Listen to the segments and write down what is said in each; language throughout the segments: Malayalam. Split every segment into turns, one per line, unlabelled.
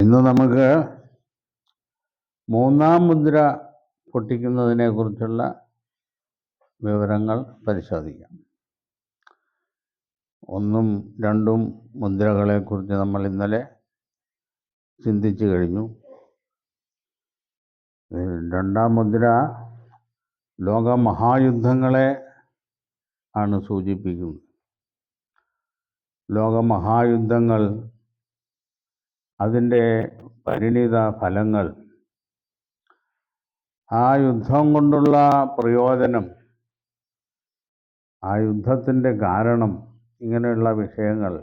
ഇന്ന് നമുക്ക് മൂന്നാം മുദ്ര പൊട്ടിക്കുന്നതിനെക്കുറിച്ചുള്ള വിവരങ്ങൾ പരിശോധിക്കാം. ഒന്നും രണ്ടും മുദ്രകളെക്കുറിച്ച് നമ്മൾ ഇന്നലെ ചിന്തിച്ചു കഴിഞ്ഞു. രണ്ടാം മുദ്ര ലോക മഹായുദ്ധങ്ങളെ ആണ് സൂചിപ്പിക്കുന്നത്. ലോകമഹായുദ്ധങ്ങൾ അതിന്റെ പരിണിത ഫലങ്ങൾ. ആ യുദ്ധം കൊണ്ടുള്ള പ്രയോജനം ആ യുദ്ധത്തിന്റെ കാരണം ഇങ്ങനെയുള്ള വിഷയങ്ങൾ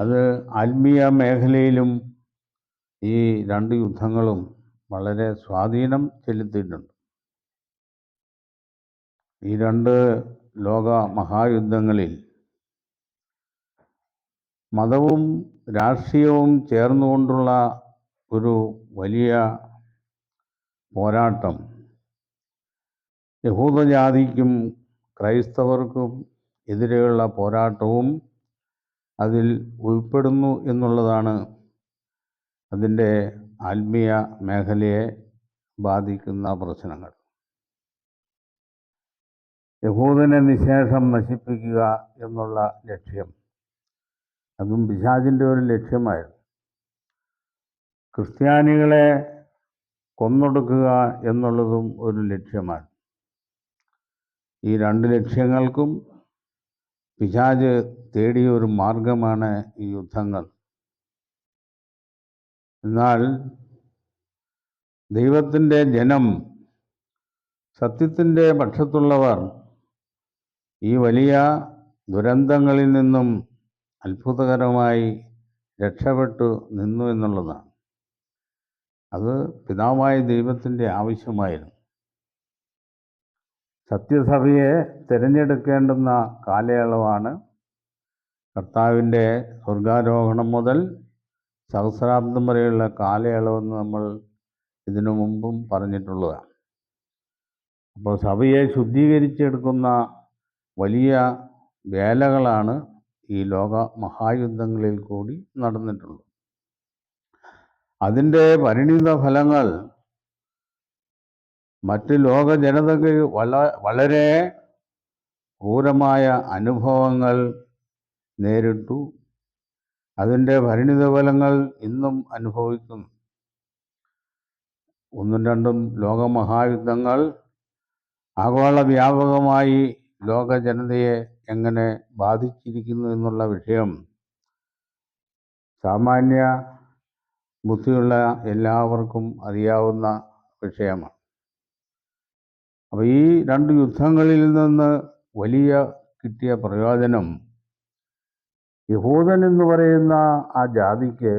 അത് ആത്മീയ മേഖലയിലും ഈ രണ്ട് യുദ്ധങ്ങളും വളരെ സ്വാധീനം ചെലുത്തിയിട്ടുണ്ട്. ഈ രണ്ട് ലോക മഹായുദ്ധങ്ങളിൽ മതവും രാഷ്ട്രീയവും ചേർന്നുകൊണ്ടുള്ള ഒരു വലിയ പോരാട്ടം. യഹൂദജാതിക്കും ക്രൈസ്തവർക്കും എതിരെയുള്ള പോരാട്ടവും അതിൽ ഉൾപ്പെടുന്നു എന്നുള്ളതാണ് അതിന്റെ ആത്മീയ മേഖലയെ ബാധിക്കുന്ന പ്രശ്നങ്ങൾ. യഹൂദനെ നിശേഷം നശിപ്പിക്കുക എന്നുള്ള ലക്ഷ്യം. അതും പിശാചിന്റെ ഒരു ലക്ഷ്യമായിരുന്നു. ക്രിസ്ത്യാനികളെ കൊന്നൊടുക്കുക എന്നുള്ളതും ഒരു ലക്ഷ്യമാണ് ഈ രണ്ട് ലക്ഷ്യങ്ങൾക്കും പിശാജ് തേടിയ ഒരു മാർഗമാണ് ഈ യുദ്ധങ്ങൾ. എന്നാൽ ദൈവത്തിന്റെ ജനം സത്യത്തിന്റെ പക്ഷത്തുള്ളവർ ഈ വലിയ ദുരന്തങ്ങളിൽ നിന്നും അത്ഭുതകരമായി രക്ഷപ്പെട്ടു നിന്നു എന്നുള്ളതാണ്. അത് പിതാവായ ദൈവത്തിന്റെ ആവശ്യമായിരുന്നു. സത്യസഭയെ തിരഞ്ഞെടുക്കേണ്ടുന്ന കാലയളവാണ് കർത്താവിന്റെ സ്വർഗാരോഹണം മുതൽ സഹസ്രാബ്ദം വരെയുള്ള കാലയളവെന്ന് നമ്മൾ ഇതിനു മുമ്പും പറഞ്ഞിട്ടുള്ളതാണ്. അപ്പോൾ സഭയെ ശുദ്ധീകരിച്ചെടുക്കുന്ന വലിയ വേലകളാണ് ഈ ലോക മഹായുദ്ധങ്ങളിൽ കൂടി നടന്നിട്ടുള്ളൂ. അതിന്റെ പരിണിത ഫലങ്ങൾ മറ്റ് ലോക ജനതയ്ക്ക് വള വളരെ ക്രൂരമായ അനുഭവങ്ങൾ നേരിട്ടു. അതിന്റെ പരിണിത ഫലങ്ങൾ ഇന്നും അനുഭവിക്കുന്നു. ഒന്നും രണ്ടും ലോകമഹായുദ്ധങ്ങൾ ആഗോള വ്യാപകമായി ലോക ജനതയെ എങ്ങനെ ബാധിച്ചിരിക്കുന്നു എന്നുള്ള വിഷയം സാമാന്യ ബുദ്ധിയുള്ള എല്ലാവർക്കും അറിയാവുന്ന വിഷയമാണ്. അപ്പോൾ ഈ രണ്ട് യുദ്ധങ്ങളിൽ നിന്ന് വലിയ കിട്ടിയ പ്രയോജനം യഹൂദൻ എന്ന് പറയുന്ന ആ ജാതിക്ക്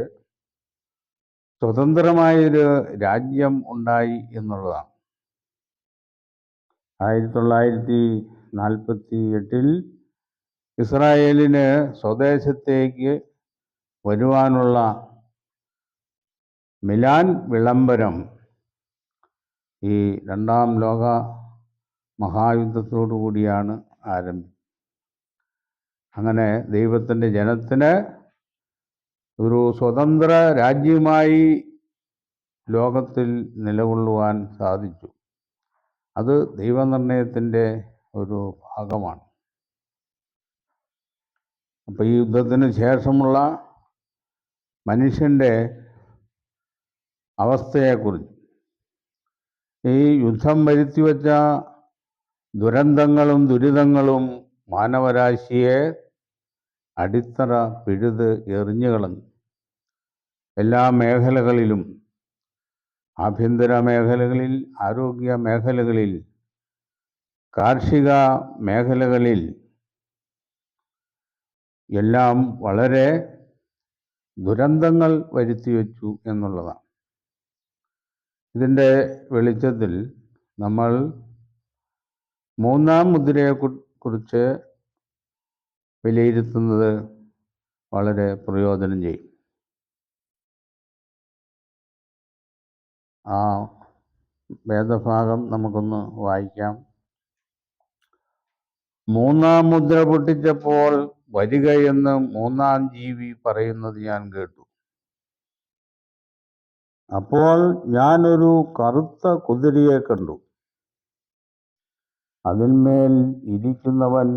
സ്വതന്ത്രമായൊരു രാജ്യം ഉണ്ടായി എന്നുള്ളതാണ്. ആയിരത്തി തൊള്ളായിരത്തി നാൽപ്പത്തി എട്ടിൽ ഇസ്രായേലിന് സ്വദേശത്തേക്ക് വരുവാനുള്ള മിലാൻ വിളംബരം ഈ രണ്ടാം ലോക മഹായുദ്ധത്തോടു കൂടിയാണ് ആരംഭിച്ചത് അങ്ങനെ ദൈവത്തിന്റെ ജനത്തിന് ഒരു സ്വതന്ത്ര രാജ്യമായി ലോകത്തിൽ നിലകൊള്ളുവാൻ സാധിച്ചു. അത് ദൈവനിർണയത്തിന്റെ ഒരു ഭാഗമാണ്. അപ്പോൾ ഈ യുദ്ധത്തിന് ശേഷമുള്ള മനുഷ്യന്റെ അവസ്ഥയെക്കുറിച്ച്. ഈ യുദ്ധം വരുത്തിവെച്ച ദുരന്തങ്ങളും ദുരിതങ്ങളും മാനവരാശിയെ അടിത്തറ പിഴുത് എറിഞ്ഞുകളഞ്ഞു എല്ലാ മേഖലകളിലും ആഭ്യന്തര മേഖലകളിൽ ആരോഗ്യ മേഖലകളിൽ കാർഷിക മേഖലകളിൽ എല്ലാം വളരെ ദുരന്തങ്ങൾ വരുത്തിവെച്ചു എന്നുള്ളതാണ്. ഇതിന്റെ വെളിച്ചത്തിൽ നമ്മൾ മൂന്നാം മുദ്രയെ കുറിച്ച് വിലയിരുത്തുന്നത് വളരെ പ്രയോജനം ചെയ്യും. ആ വേദഭാഗം നമുക്കൊന്ന് വായിക്കാം. മൂന്നാം മുദ്ര പൊട്ടിച്ചപ്പോൾ വരിക എന്ന് മൂന്നാം ജീവി പറയുന്നത് ഞാൻ കേട്ടു. അപ്പോൾ ഞാനൊരു കറുത്ത കുതിരയെ കണ്ടു. അതിന്മേൽ ഇരിക്കുന്നവൻ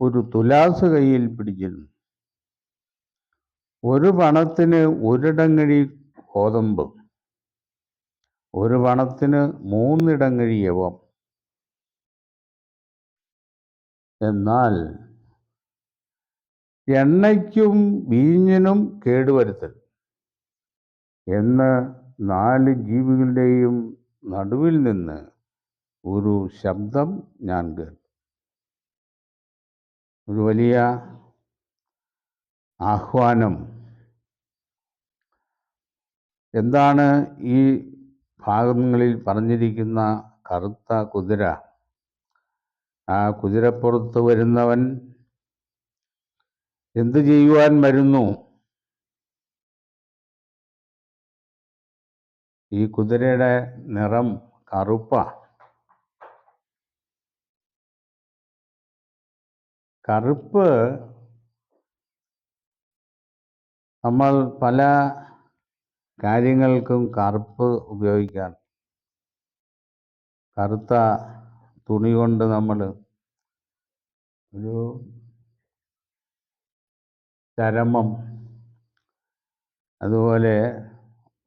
ഒരു തുലാസ് കയ്യിൽ പിടിച്ചിരുന്നു. ഒരു പണത്തിന് ഒരിടങ്ങഴി ഗോതമ്പ് ഒരു പണത്തിന് മൂന്നിടങ്ങഴി യവം. എന്നാൽ എണ്ണയ്ക്കും വീഞ്ഞിനും കേടുവരുത്തൽ. എന്ന് നാല് ജീവികളുടെയും നടുവിൽ നിന്ന് ഒരു ശബ്ദം ഞാൻ കേട്ടു. ഒരു വലിയ ആഹ്വാനം. എന്താണ് ഈ ഭാഗങ്ങളിൽ പറഞ്ഞിരിക്കുന്ന കറുത്ത കുതിര? ആ കുതിരപ്പുറത്ത് വരുന്നവൻ എന്ത് ചെയ്യുവാൻ വരുന്നു? ഈ കുതിരയുടെ നിറം കറുപ്പ. കറുപ്പ് നമ്മൾ പല കാര്യങ്ങൾക്കും കറുപ്പ് ഉപയോഗിക്കാൻ കറുത്ത തുണി കൊണ്ട് നമ്മൾ ഒരു ചരമം അതുപോലെ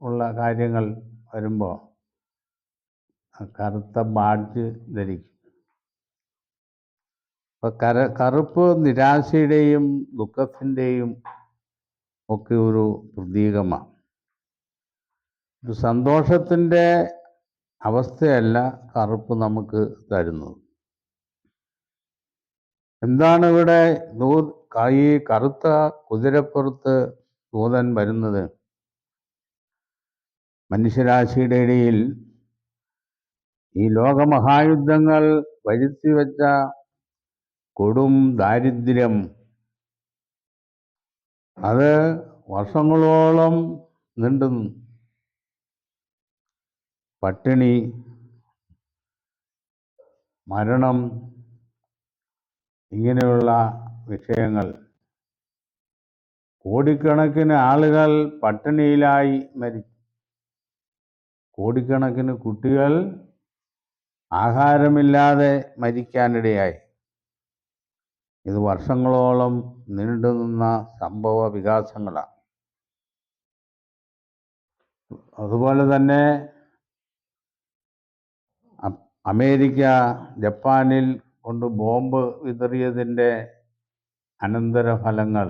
ഉള്ള കാര്യങ്ങൾ വരുമ്പോൾ കറുത്ത ബാഡ്ജ് ധരിക്കും. അപ്പോൾ കര കറുപ്പ് നിരാശയുടെയും ദുഃഖത്തിന്റെയും ഒക്കെ ഒരു പ്രതീകമാണ്. സന്തോഷത്തിന്റെ അവസ്ഥയല്ല കറുപ്പ് നമുക്ക് തരുന്നത്. എന്താണ് ഇവിടെ നൂ ഈ കറുത്ത കുതിരപ്പുറത്ത് ദൂതൻ വരുന്നത്? മനുഷ്യരാശിയുടെ ഇടയിൽ ഈ ലോകമഹായുദ്ധങ്ങൾ വരുത്തി വച്ച കൊടും ദാരിദ്ര്യം അത് വർഷങ്ങളോളം നീണ്ടു പട്ടിണി മരണം ഇങ്ങനെയുള്ള വിഷയങ്ങൾ. കോടിക്കണക്കിന് ആളുകൾ പട്ടിണിയിലായി മരിച്ചു. കോടിക്കണക്കിന് കുട്ടികൾ ആഹാരമില്ലാതെ മരിക്കാനിടയായി. ഇത് വർഷങ്ങളോളം നീണ്ടുനിന്ന സംഭവ വികാസങ്ങളാണ്. അതുപോലെ തന്നെ അമേരിക്ക ജപ്പാനിൽ കൊണ്ട് ബോംബ് വിതറിയതിന്റെ അനന്തരഫലങ്ങൾ.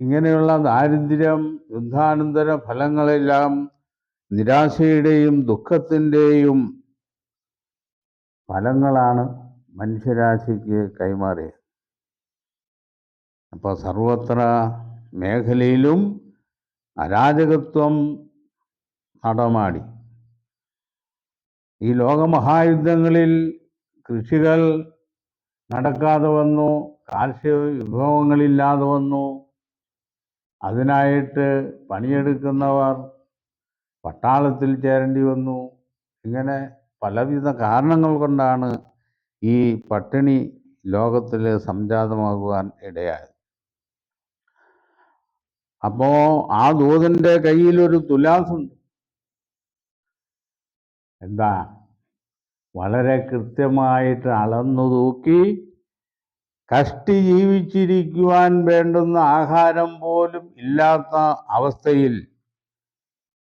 ഇങ്ങനെയുള്ള ദാരിദ്ര്യം യുദ്ധാനന്തര ഫലങ്ങളെല്ലാം നിരാശയുടെയും ദുഃഖത്തിന്റെയും ഫലങ്ങളാണ് മനുഷ്യരാശിക്ക് കൈമാറിയത്. അപ്പോൾ സർവത്ര മേഖലയിലും അരാജകത്വം നടമാടി. ഈ ലോകമഹായുദ്ധങ്ങളിൽ കൃഷികൾ നടക്കാതെ വന്നു കാർഷിക വിഭവങ്ങളില്ലാതെ വന്നു. അതിനായിട്ട് പണിയെടുക്കുന്നവർ പട്ടാളത്തിൽ ചേരേണ്ടി വന്നു. ഇങ്ങനെ പലവിധ കാരണങ്ങൾ കൊണ്ടാണ് ഈ പട്ടിണി ലോകത്തിൽ സംജാതമാകുവാൻ ഇടയായത്. അപ്പോൾ ആ ദൂതന്റെ കയ്യിലൊരു തുലാസുണ്ട്. എന്താ? വളരെ കൃത്യമായിട്ട് അളന്നു തൂക്കി കഷ്ടി ജീവിച്ചിരിക്കുവാൻ വേണ്ടുന്ന ആഹാരം പോലും ഇല്ലാത്ത അവസ്ഥയിൽ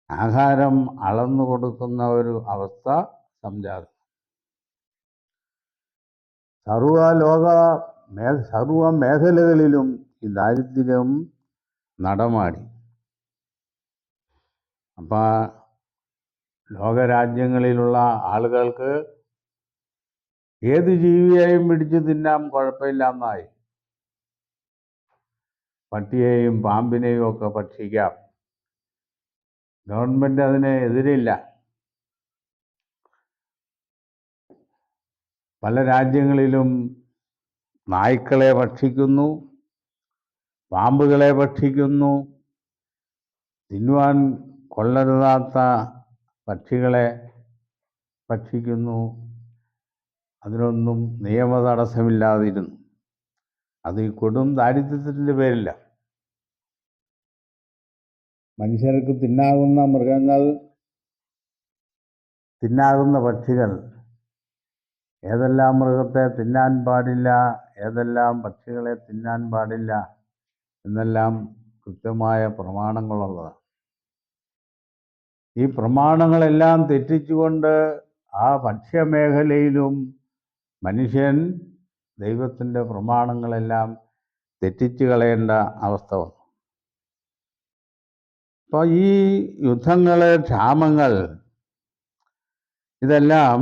ആഹാരം അളന്നു കൊടുക്കുന്ന ഒരു അവസ്ഥ സംജാതം. സർവ ലോക മേ സർവ മേഖലകളിലും ഈ ദാരിദ്ര്യം നടമാടി. അപ്പം ലോകരാജ്യങ്ങളിലുള്ള ആളുകൾക്ക് ഏത് ജീവിയെയും പിടിച്ചു തിന്നാം കുഴപ്പമില്ലെന്നായി. പട്ടിയെയും പാമ്പിനെയും ഒക്കെ ഭക്ഷിക്കാം. ഗവൺമെന്റ് അതിനെ എതിരില്ല. പല രാജ്യങ്ങളിലും നായ്ക്കളെ ഭക്ഷിക്കുന്നു പാമ്പുകളെ ഭക്ഷിക്കുന്നു. തിന്നുവാൻ കൊള്ളരുതാത്ത പക്ഷികളെ ഭക്ഷിക്കുന്നു. അതിനൊന്നും നിയമ തടസ്സമില്ലാതിരുന്നു അത് ഈ കൊടും ദാരിദ്ര്യത്തിന്റെ പേരില്ല. മനുഷ്യർക്ക് തിന്നാകുന്ന മൃഗങ്ങൾ തിന്നാകുന്ന പക്ഷികൾ ഏതെല്ലാം മൃഗത്തെ തിന്നാൻ പാടില്ല ഏതെല്ലാം പക്ഷികളെ തിന്നാൻ പാടില്ല എന്നെല്ലാം കൃത്യമായ പ്രമാണങ്ങളുള്ളതാണ്. ഈ പ്രമാണങ്ങളെല്ലാം തെറ്റിച്ചുകൊണ്ട് ആ ഭക്ഷ്യമേഖലയിലും മനുഷ്യൻ ദൈവത്തിന്റെ പ്രമാണങ്ങളെല്ലാം തെറ്റിച്ചു കളയേണ്ട അവസ്ഥ വന്നു. അപ്പോൾ ഈ യുദ്ധങ്ങൾ ക്ഷാമങ്ങൾ ഇതെല്ലാം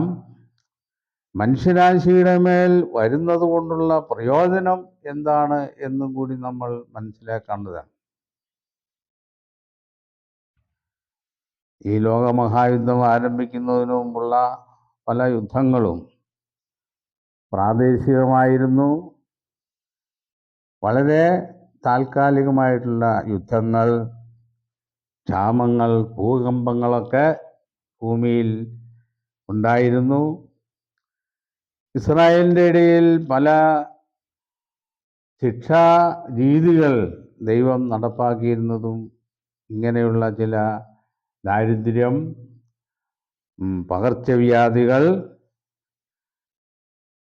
മനുഷ്യരാശിയുടെ മേൽ വരുന്നത് കൊണ്ടുള്ള പ്രയോജനം എന്താണ് എന്നും കൂടി നമ്മൾ മനസ്സിലാക്കേണ്ടതാണ്. ഈ ലോകമഹായുദ്ധം ആരംഭിക്കുന്നതിന് മുമ്പുള്ള പല യുദ്ധങ്ങളും പ്രാദേശികമായിരുന്നു. വളരെ താൽക്കാലികമായിട്ടുള്ള യുദ്ധങ്ങൾ ക്ഷാമങ്ങൾ ഭൂകമ്പങ്ങളൊക്കെ ഭൂമിയിൽ ഉണ്ടായിരുന്നു. ഇസ്രായേലിന്റെ ഇടയിൽ പല ശിക്ഷാ രീതികൾ ദൈവം നടപ്പാക്കിയിരുന്നതും ഇങ്ങനെയുള്ള ചില ദാരിദ്ര്യം പകർച്ചവ്യാധികൾ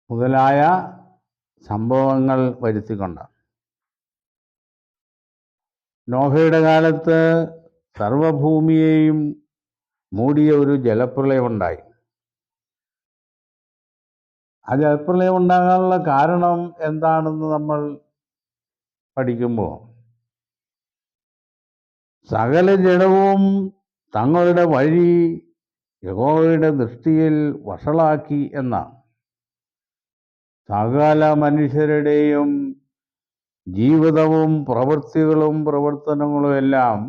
മുതലായ സംഭവങ്ങൾ വരുത്തിക്കൊണ്ട്. നോഹയുടെ കാലത്ത് സർവഭൂമിയെയും മൂടിയ ഒരു ജലപ്രളയമുണ്ടായി. ആ ജലപ്രളയം ഉണ്ടാകാനുള്ള കാരണം എന്താണെന്ന് നമ്മൾ പഠിക്കുമ്പോൾ സകല ജഡവും തങ്ങളുടെ വഴി യഹോവയുടെ ദൃഷ്ടിയിൽ വഷളാക്കി എന്നാണ്. സകല മനുഷ്യരുടെയും ജീവിതവും പ്രവൃത്തികളും പ്രവർത്തനങ്ങളും എല്ലാം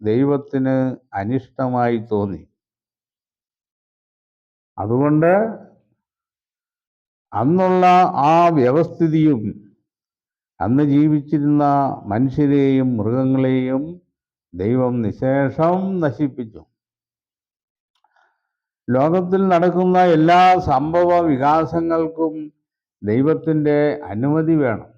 ദൈവത്തിന് അനിഷ്ടമായി തോന്നി. അതുകൊണ്ട് അന്നുള്ള ആ വ്യവസ്ഥിതിയും അന്ന് ജീവിച്ചിരുന്ന മനുഷ്യരെയും മൃഗങ്ങളെയും ദൈവം നിശേഷം നശിപ്പിച്ചു. ലോകത്തിൽ നടക്കുന്ന എല്ലാ സംഭവ വികാസങ്ങൾക്കും ദൈവത്തിന്റെ അനുമതി വേണം.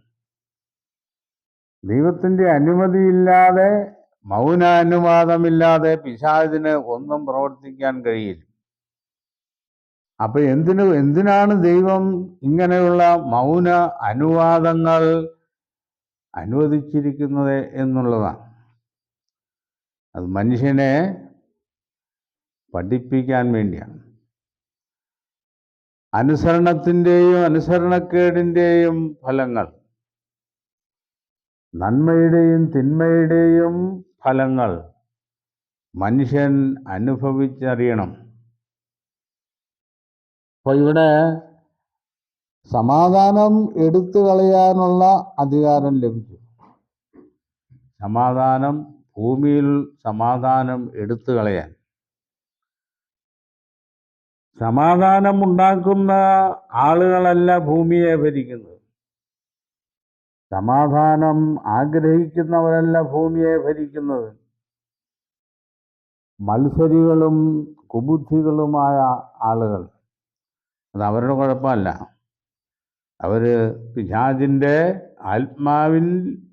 ദൈവത്തിന്റെ അനുമതിയില്ലാതെ മൗനാനുവാദമില്ലാതെ പിശാചിന് ഒന്നും പ്രവർത്തിക്കാൻ കഴിയില്ല. അപ്പൊ എന്തിനു എന്തിനാണ് ദൈവം ഇങ്ങനെയുള്ള മൗന അനുവാദങ്ങൾ അനുവദിച്ചിരിക്കുന്നത് എന്നുള്ളതാണ്. അത് മനുഷ്യനെ പഠിപ്പിക്കാൻ വേണ്ടിയാണ്. അനുസരണത്തിന്റെയും അനുസരണക്കേടിന്റെയും ഫലങ്ങൾ നന്മയുടെയും തിന്മയുടെയും ഫലങ്ങൾ മനുഷ്യൻ അനുഭവിച്ചറിയണം. അപ്പോൾ ഇവിടെ സമാധാനം എടുത്തു കളയാനുള്ള അധികാരം ലഭിച്ചു സമാധാനം ഭൂമിയിൽ സമാധാനം എടുത്തു കളയാൻ. സമാധാനം ഉണ്ടാക്കുന്ന ആളുകളല്ല ഭൂമിയെ ഭരിക്കുന്നത്. സമാധാനം ആഗ്രഹിക്കുന്നവരല്ല ഭൂമിയെ ഭരിക്കുന്നത്. മത്സരികളും കുബുദ്ധികളുമായ ആളുകൾ. അത് അവരുടെ കുഴപ്പമല്ല. അവർ പിശാജിന്റെ ആത്മാവിൽ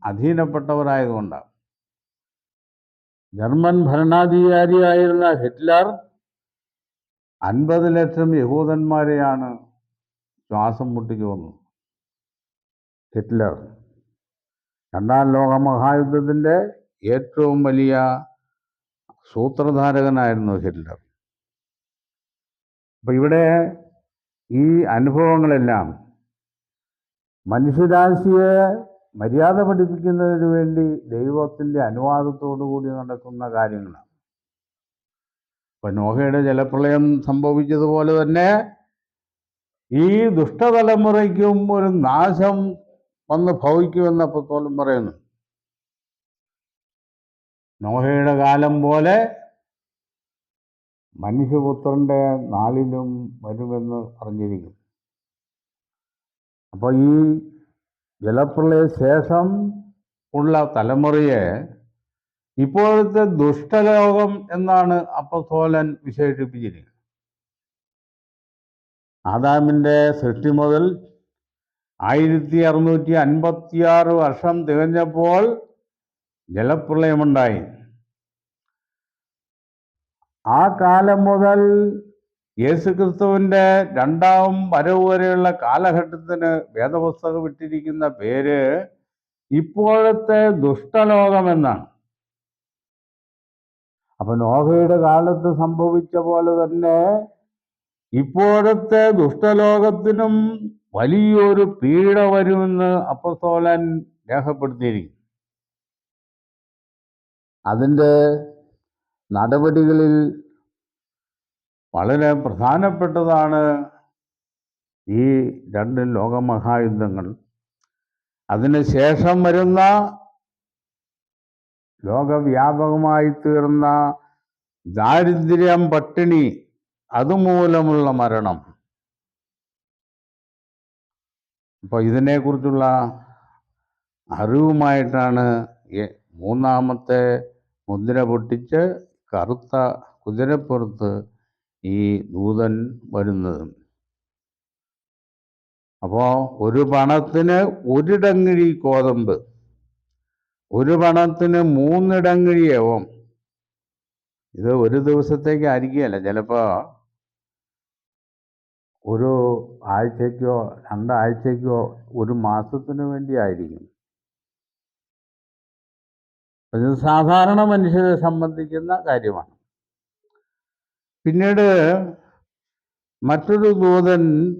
അധീനപ്പെട്ടവരായതുകൊണ്ടാണ്. ജർമ്മൻ ഭരണാധികാരിയായിരുന്ന ഹിറ്റ്ലർ അൻപത് ലക്ഷം യഹൂദന്മാരെയാണ് ശ്വാസം മുട്ടിച്ചു വന്നത്. ഹിറ്റ്ലർ. രണ്ടാം ലോക മഹായുദ്ധത്തിന്റെ ഏറ്റവും വലിയ സൂത്രധാരകനായിരുന്നു ഹിറ്റ്ലർ. അപ്പം ഇവിടെ ഈ അനുഭവങ്ങളെല്ലാം മനുഷ്യരാശിയെ മര്യാദ പഠിപ്പിക്കുന്നതിന് വേണ്ടി ദൈവത്തിന്റെ അനുവാദത്തോടു കൂടി നടക്കുന്ന കാര്യങ്ങളാണ്. ഇപ്പം നോഹയുടെ ജലപ്രളയം സംഭവിച്ചതുപോലെ തന്നെ ഈ ദുഷ്ടതലമുറയ്ക്കും ഒരു നാശം വന്ന് ഭവിക്കുമെന്ന് അപ്പത്തോലും പറയുന്നു. നോഹയുടെ കാലം പോലെ മനുഷ്യപുത്രന്റെ നാളിലും വരുമെന്ന് അറിഞ്ഞിരിക്കും അപ്പോൾ ഈ ജലപ്രളയ ശേഷം ഉള്ള തലമുറയെ ഇപ്പോഴത്തെ ദുഷ്ടലോകം എന്നാണ് അപ്പസോലൻ വിശേഷിപ്പിച്ചിരിക്കുന്നത്. ആദാമിന്റെ സൃഷ്ടി മുതൽ ആയിരത്തി അറുന്നൂറ്റി അൻപത്തിയാറ് വർഷം തികഞ്ഞപ്പോൾ ജലപ്രളയമുണ്ടായി. ആ കാലം മുതൽ യേശുക്രിസ്തുവിന്റെ രണ്ടാം വരവ് വരെയുള്ള കാലഘട്ടത്തിന് വേദപുസ്തകം ഇട്ടിരിക്കുന്ന പേര് ഇപ്പോഴത്തെ ദുഷ്ടലോകമെന്നാണ് അപ്പൊ നോഹയുടെ കാലത്ത് സംഭവിച്ച പോലെ തന്നെ ഇപ്പോഴത്തെ ദുഷ്ടലോകത്തിനും വലിയൊരു പീഡ വരുമെന്ന് അപ്പസ്തോലൻ രേഖപ്പെടുത്തിയിരിക്കും അതിന്റെ നടപടികളിൽ വളരെ പ്രധാനപ്പെട്ടതാണ് ഈ രണ്ട് ലോകമഹായുദ്ധങ്ങൾ. അതിന് ശേഷം വരുന്ന ലോകവ്യാപകമായി തീർന്ന ദാരിദ്ര്യം പട്ടിണി അതുമൂലമുള്ള മരണം. അപ്പോൾ ഇതിനെക്കുറിച്ചുള്ള അറിവുമായിട്ടാണ് മൂന്നാമത്തെ മുദ്ര പൊട്ടിച്ച് കറുത്ത കുതിരപ്പുറത്ത് ഈ ദൂതൻ വരുന്നത്. അപ്പോൾ ഒരു പണത്തിന് ഒരിടങ്ങിഴി കോതമ്പ് ഒരു പണത്തിന് മൂന്നിടങ്ങിഴി യവം ഇത് ഒരു ദിവസത്തേക്ക് ആയിരിക്കുകയല്ല. ചിലപ്പോൾ ഒരു ആഴ്ചയ്ക്കോ രണ്ടാഴ്ചയ്ക്കോ ഒരു മാസത്തിന് വേണ്ടി ആയിരിക്കും ഇത് സാധാരണ മനുഷ്യരെ സംബന്ധിക്കുന്ന കാര്യമാണ്. പിന്നീട് മറ്റൊരു ദൂതൻ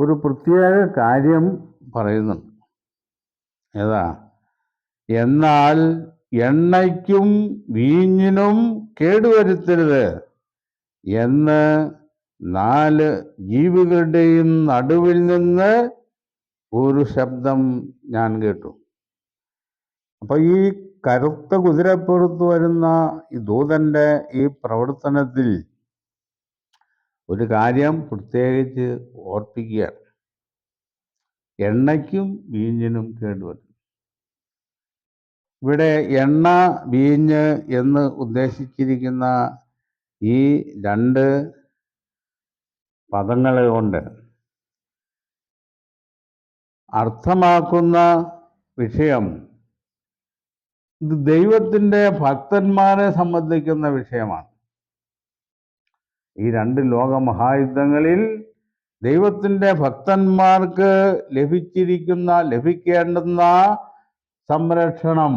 ഒരു പ്രത്യേക കാര്യം പറയുന്നുണ്ട്. ഏതാ? എന്നാൽ എണ്ണയ്ക്കും വീഞ്ഞിനും കേടുവരുത്തരുത് എന്ന് നാല് ജീവികളുടെയും നടുവിൽ നിന്ന് ഒരു ശബ്ദം ഞാൻ കേട്ടു. അപ്പൊ ഈ കറുത്ത കുതിരപ്പുറത്ത് വരുന്ന ഈ ദൂതന്റെ ഈ പ്രവർത്തനത്തിൽ ഒരു കാര്യം പ്രത്യേകിച്ച് ഓർപ്പിക്കുകയാണ്. എണ്ണയ്ക്കും വീഞ്ഞിനും കേടുവരും. ഇവിടെ എണ്ണ വീഞ്ഞ് എന്ന് ഉദ്ദേശിച്ചിരിക്കുന്ന ഈ രണ്ട് പദങ്ങൾ കൊണ്ട് അർത്ഥമാക്കുന്ന വിഷയം ഇത് ദൈവത്തിന്റെ ഭക്തന്മാരെ സംബന്ധിക്കുന്ന വിഷയമാണ്. ഈ രണ്ട് ലോകമഹായുദ്ധങ്ങളിൽ ദൈവത്തിന്റെ ഭക്തന്മാർക്ക് ലഭിച്ചിരിക്കുന്ന ലഭിക്കേണ്ടുന്ന സംരക്ഷണം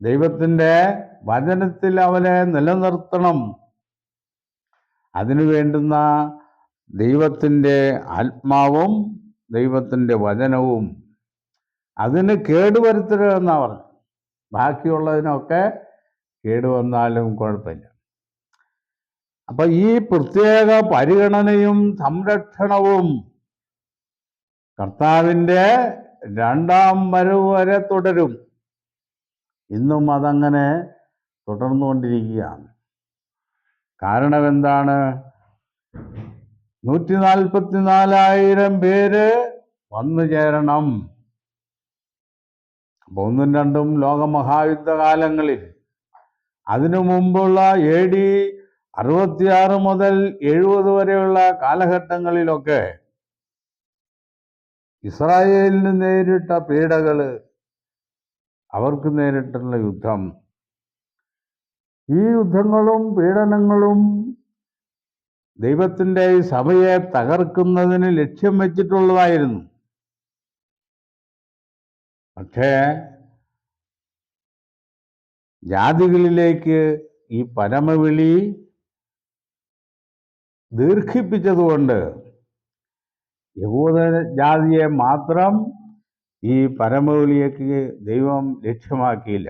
ദൈവത്തിന്റെ വചനത്തിൽ അവനെ നിലനിർത്തണം അതിനു വേണ്ടുന്ന ദൈവത്തിന്റെ ആത്മാവും ദൈവത്തിന്റെ വചനവും അതിന് കേടുവരുത്തരുതെന്നാണ് പറഞ്ഞു. ബാക്കിയുള്ളതിനൊക്കെ കേടുവന്നാലും കുഴപ്പമില്ല. അപ്പൊ ഈ പ്രത്യേക പരിഗണനയും സംരക്ഷണവും കർത്താവിന്റെ രണ്ടാം വരവ് വരെ തുടരും. ഇന്നും അതങ്ങനെ തുടർന്നുകൊണ്ടിരിക്കുകയാണ്. കാരണം എന്താണ് നൂറ്റി നാൽപ്പത്തിനാലായിരം പേര് വന്നു ചേരണം. അപ്പൊ ഒന്നും രണ്ടും ലോകമഹായുദ്ധകാലങ്ങളിൽ. അതിനു മുമ്പുള്ള എ ഡി അറുപത്തിയാറ് മുതൽ എഴുപത് വരെയുള്ള കാലഘട്ടങ്ങളിലൊക്കെ ഇസ്രായേലിന് നേരിട്ട പീഡകൾ അവർക്ക് നേരിട്ടുള്ള യുദ്ധം. ഈ യുദ്ധങ്ങളും പീഡനങ്ങളും ദൈവത്തിന്റെ സഭയെ തകർക്കുന്നതിന് ലക്ഷ്യം വെച്ചിട്ടുള്ളതായിരുന്നു. പക്ഷേ ജാതികളിലേക്ക് ഈ പരമവിളി ദീർഘിപ്പിച്ചതുകൊണ്ട് യഹൂദ ജാതിയെ മാത്രം ഈ പരമവിളിയേക്ക് ദൈവം ലക്ഷ്യമാക്കിയില്ല.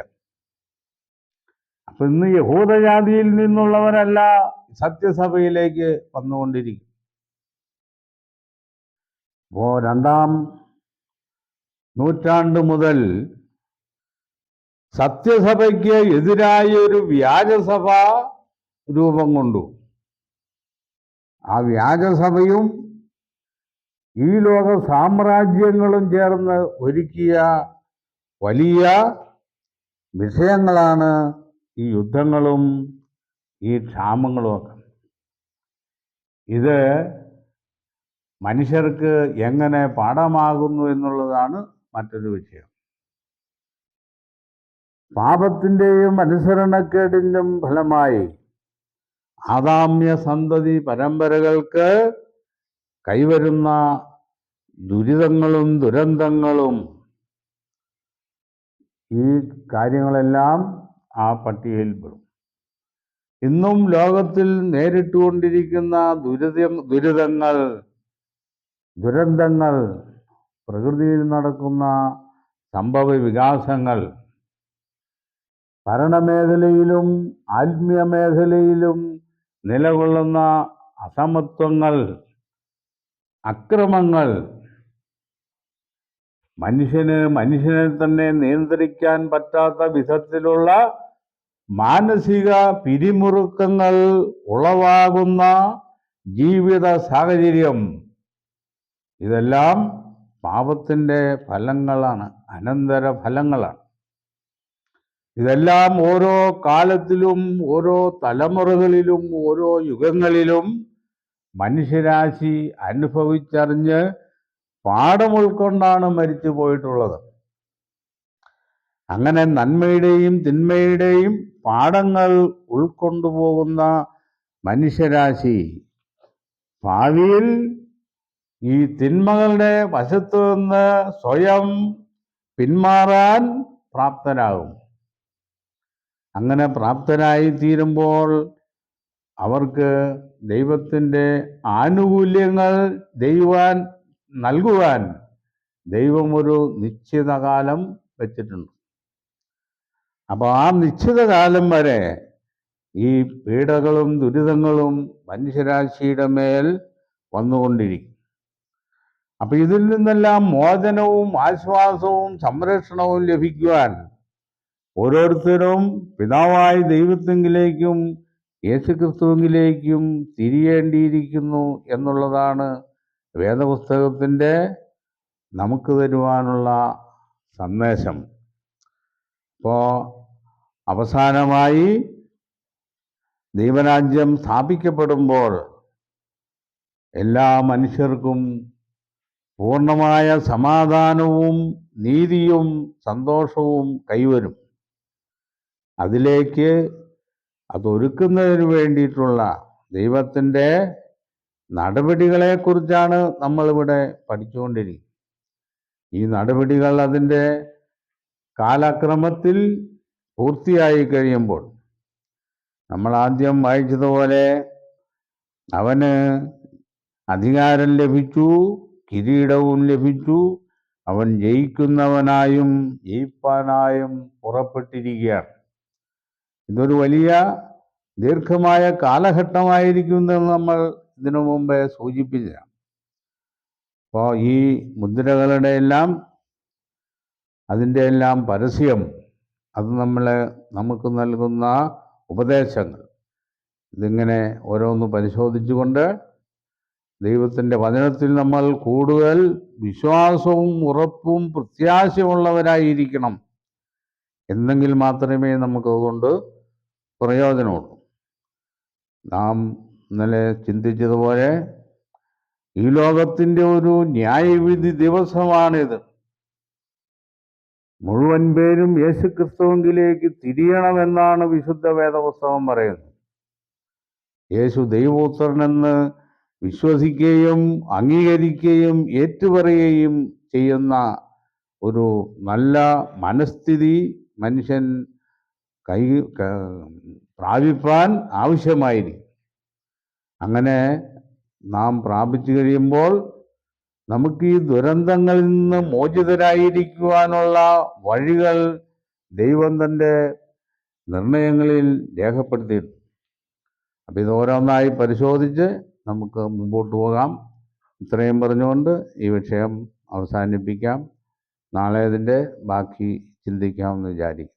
അപ്പൊ ഇന്ന് യഹൂദജാതിയിൽ നിന്നുള്ളവരല്ല സത്യസഭയിലേക്ക് വന്നുകൊണ്ടിരിക്കും. അപ്പോ രണ്ടാം നൂറ്റാണ്ട് മുതൽ സത്യസഭയ്ക്ക് എതിരായ ഒരു വ്യാജസഭ രൂപം കൊണ്ടു. ആ വ്യാജസഭയും ഈ ലോക സാമ്രാജ്യങ്ങളും ചേർന്ന് ഒരുക്കിയ വലിയ വിഷയങ്ങളാണ് ഈ യുദ്ധങ്ങളും ഈ ക്ഷാമങ്ങളും ഒക്കെ. ഇത് മനുഷ്യർക്ക് എങ്ങനെ പാഠമാകുന്നു എന്നുള്ളതാണ് മറ്റൊരു വിഷയം. പാപത്തിന്റെയും അനുസരണക്കേടിന്റെയും ഫലമായി ആദാമ്യ സന്തതി പരമ്പരകൾക്ക് കൈവരുന്ന ദുരിതങ്ങളും ദുരന്തങ്ങളും ഈ കാര്യങ്ങളെല്ലാം ആ പട്ടികയിൽ പെടും. ഇന്നും ലോകത്തിൽ നേരിട്ടുകൊണ്ടിരിക്കുന്ന ദുരിത ദുരിതങ്ങൾ ദുരന്തങ്ങൾ പ്രകൃതിയിൽ നടക്കുന്ന സംഭവ വികാസങ്ങൾ ഭരണമേഖലയിലും ആത്മീയ മേഖലയിലും നിലകൊള്ളുന്ന അസമത്വങ്ങൾ അക്രമങ്ങൾ മനുഷ്യന് മനുഷ്യനെ തന്നെ നിയന്ത്രിക്കാൻ പറ്റാത്ത വിധത്തിലുള്ള മാനസിക പിരിമുറുക്കങ്ങൾ ഉളവാകുന്ന ജീവിത സാഹചര്യം. ഇതെല്ലാം പാപത്തിന്റെ ഫലങ്ങളാണ് അനന്തര ഫലങ്ങളാണ്. ഇതെല്ലാം ഓരോ കാലത്തിലും ഓരോ തലമുറകളിലും ഓരോ യുഗങ്ങളിലും മനുഷ്യരാശി അനുഭവിച്ചറിഞ്ഞ് പാഠം ഉൾക്കൊണ്ടാണ് മരിച്ചു പോയിട്ടുള്ളത്. അങ്ങനെ നന്മയുടെയും തിന്മയുടെയും പാഠങ്ങൾ ഉൾക്കൊണ്ടുപോകുന്ന മനുഷ്യരാശി ഭാവിയിൽ ഈ തിന്മകളുടെ വശത്തു നിന്ന് സ്വയം പിന്മാറാൻ പ്രാപ്തരാകും അങ്ങനെ പ്രാപ്തരായി തീരുമ്പോൾ അവർക്ക് ദൈവത്തിന്റെ ആനുകൂല്യങ്ങൾ ദൈവാൻ നൽകുവാൻ ദൈവം ഒരു നിശ്ചിത കാലം വെച്ചിട്ടുണ്ട്. അപ്പോൾ ആ നിശ്ചിത കാലം വരെ ഈ പീഡകളും ദുരിതങ്ങളും മനുഷ്യരാശിയുടെ മേൽ വന്നുകൊണ്ടിരിക്കും. അപ്പൊ ഇതിൽ നിന്നെല്ലാം മോചനവും ആശ്വാസവും സംരക്ഷണവും ലഭിക്കുവാൻ ഓരോരുത്തരും പിതാവായ ദൈവത്തെങ്കിലേക്കും യേശുക്രിസ്തുവിലേക്കും തിരിയേണ്ടിയിരിക്കുന്നു എന്നുള്ളതാണ് വേദപുസ്തകത്തിന്റെ നമുക്ക് തരുവാനുള്ള സന്ദേശം. അപ്പോൾ അവസാനമായി ദൈവരാജ്യം സ്ഥാപിക്കപ്പെടുമ്പോൾ എല്ലാ മനുഷ്യർക്കും പൂർണമായ സമാധാനവും നീതിയും സന്തോഷവും കൈവരും. അതിലേക്ക് അതൊരുക്കുന്നതിന് വേണ്ടിയിട്ടുള്ള ദൈവത്തിന്റെ നടപടികളെക്കുറിച്ചാണ് നമ്മളിവിടെ പഠിച്ചുകൊണ്ടിരിക്കുന്നത്. ഈ നടപടികൾ അതിന്റെ കാലക്രമത്തിൽ പൂർത്തിയായി കഴിയുമ്പോൾ നമ്മൾ ആദ്യം വായിച്ചതുപോലെ അവന് അധികാരം ലഭിച്ചു. കിരീടവും ലഭിച്ചു. അവൻ ജയിക്കുന്നവനായും ജയിപ്പാനായും പുറപ്പെട്ടിരിക്കുകയാണ്. ഇതൊരു വലിയ ദീർഘമായ കാലഘട്ടമായിരിക്കുമെന്ന് നമ്മൾ ഇതിനു മുമ്പേ സൂചിപ്പിച്ച. അപ്പോൾ ഈ മുദ്രകളുടെ എല്ലാം അതിന്റെ എല്ലാം പരസ്യം അത് നമ്മളെ നമുക്ക് നൽകുന്ന ഉപദേശങ്ങൾ ഇതിങ്ങനെ ഓരോന്ന് പരിശോധിച്ചുകൊണ്ട് ദൈവത്തിന്റെ വചനത്തിൽ നമ്മൾ കൂടുതൽ വിശ്വാസവും ഉറപ്പും പ്രത്യാശയുമുള്ളവരായിരിക്കണം. എന്നെങ്കിൽ മാത്രമേ നമുക്കതുകൊണ്ട് പ്രയോജനമുള്ളൂ. നാം ഇന്നലെ ചിന്തിച്ചതുപോലെ ഈ ലോകത്തിന്റെ ഒരു ന്യായവിധി ദിവസമാണിത്. മുഴുവൻ പേരും യേശു ക്രിസ്തുവിലേക്ക് തിരിയണമെന്നാണ് വിശുദ്ധ വേദപുസ്തകം പറയുന്നത്. യേശു ദൈവപുത്രനെന്ന് വിശ്വസിക്കുകയും അംഗീകരിക്കുകയും ഏറ്റുപറയുകയും ചെയ്യുന്ന ഒരു നല്ല മനസ്ഥിതി മനുഷ്യൻ കൈ പ്രാപിപ്പാൻ ആവശ്യമായിരിക്കും. അങ്ങനെ നാം പ്രാപിച്ചു കഴിയുമ്പോൾ നമുക്ക് ഈ ദുരന്തങ്ങളിൽ നിന്ന് മോചിതരായിരിക്കുവാനുള്ള വഴികൾ ദൈവം തന്റെ നിർണയങ്ങളിൽ രേഖപ്പെടുത്തിയിട്ടുണ്ട്. അപ്പം ഇത് ഓരോന്നായി പരിശോധിച്ച് നമുക്ക് മുമ്പോട്ട് പോകാം. ഇത്രയും പറഞ്ഞുകൊണ്ട് ഈ വിഷയം അവസാനിപ്പിക്കാം. നാളെ ഇതിന്റെ ബാക്കി ചിന്തിക്കാമെന്ന് വിചാരിക്കും